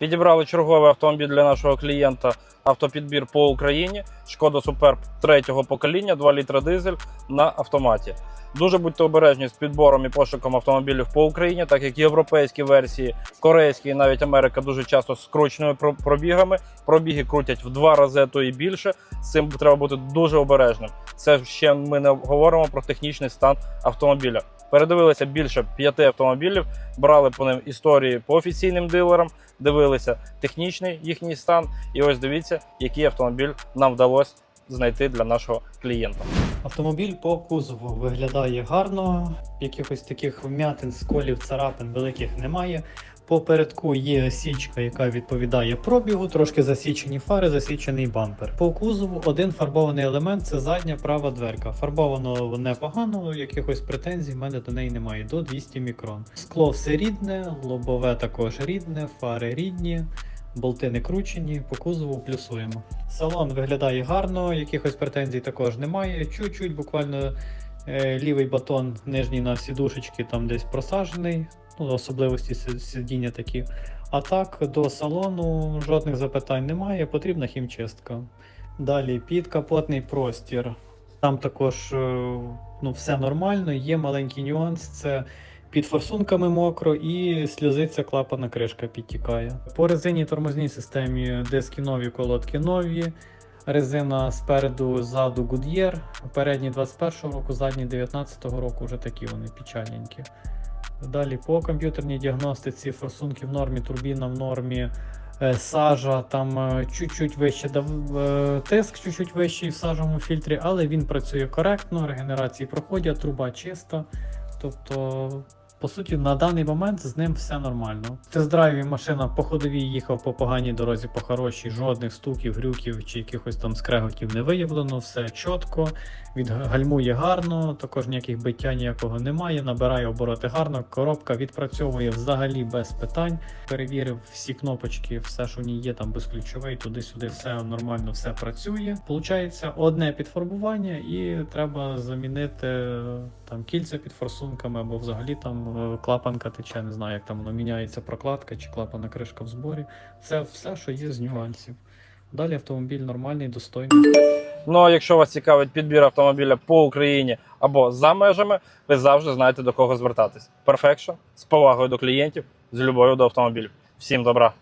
Підібрали черговий автомобіль для нашого клієнта. Автопідбір по Україні. Шкода Суперб третього покоління, 2 літра дизель на автоматі. Дуже будьте обережні з підбором і пошуком автомобілів по Україні, так як європейські версії, корейські і навіть Америка дуже часто з скрученими пробігами. Пробіги крутять в два рази, то і більше. З цим треба бути дуже обережним. Це ще ми не говоримо про технічний стан автомобіля. Передивилися більше п'яти автомобілів, брали по ним історії по офіційним дилерам, дивилися технічний їхній стан. І ось дивіться, який автомобіль нам вдалося знайти для нашого клієнта. Автомобіль по кузову виглядає гарно, якихось таких вмятин, сколів, царапин великих немає. Попередку є січка, яка відповідає пробігу, трошки засічені фари, засічений бампер. По кузову один фарбований елемент це задня права дверка. Фарбовано непогано, якихось претензій в мене до неї немає. До 200 мікрон. Скло все рідне, лобове також рідне, фари рідні. Болти не кручені, по кузову плюсуємо. Салон виглядає гарно, якихось претензій також немає. Чуть-чуть буквально е, лівий батон нижній на сідушечки там десь просаджений, ну, особливості сидіння такі. А так, до салону жодних запитань немає, потрібна хімчистка. Далі підкапотний простір. Там також е, ну, все нормально, є маленький нюанс. Це під форсунками мокро і сльозиться клапана кришка підтікає. По резині тормозній системі диски нові, колодки нові. Резина спереду, ззаду Goodyear. Передні 21 року, задні 19 року вже такі вони печальненькі. Далі по комп'ютерній діагностиці форсунки в нормі, турбіна в нормі, е, сажа, там е, чуть-чуть вище е, тиск, чуть-чуть вищий в сажовому фільтрі, але він працює коректно, регенерації проходять, труба чиста. Тобто, по суті, на даний момент з ним все нормально. В тест-драйві машина по ходовій їхав по поганій дорозі, по хорошій, жодних стуків, грюків чи якихось там скреготів не виявлено, все чітко, відгальмує гарно, також ніяких биття ніякого немає, набирає обороти гарно, коробка відпрацьовує взагалі без питань. Перевірив всі кнопочки, все, що в ній є, там безключовий, туди-сюди все нормально, все працює. Получається одне підфарбування, і треба замінити там кільця під форсунками, або взагалі там е, клапанка тече, не знаю, як там воно міняється прокладка чи клапана кришка в зборі. Це все, що є з нюансів. Далі автомобіль нормальний, достойний. Ну а якщо вас цікавить підбір автомобіля по Україні або за межами, ви завжди знаєте до кого звертатись. Perfection з повагою до клієнтів, з любов'ю до автомобілів. Всім добра!